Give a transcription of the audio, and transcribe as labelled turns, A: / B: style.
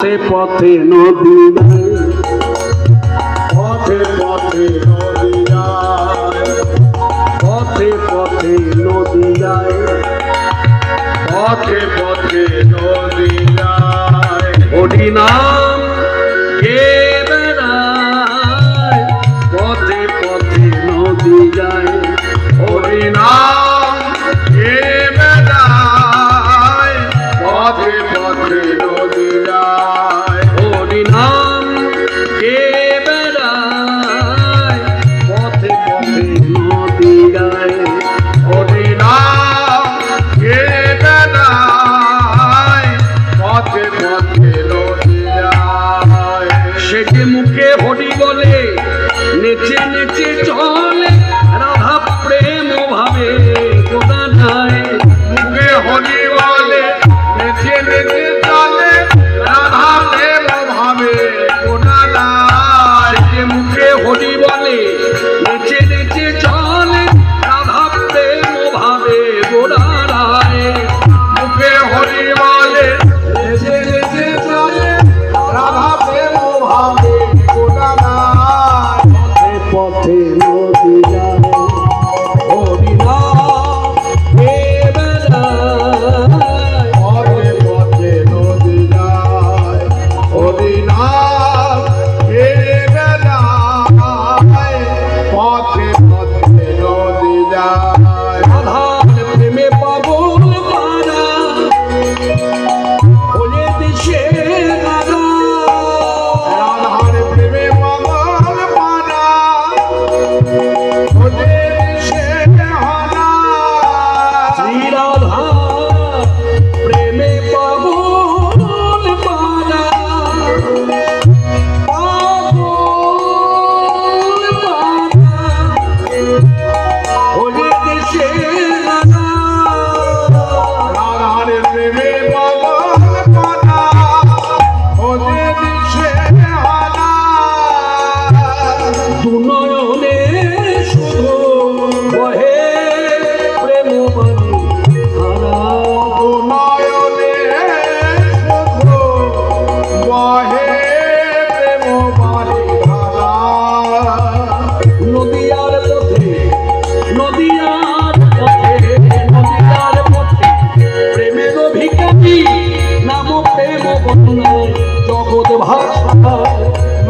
A: পথে পথে নদী
B: পথে পথে নদী
A: পথে পথে নদী
B: পথে পথে নদী যায়।
A: Ole.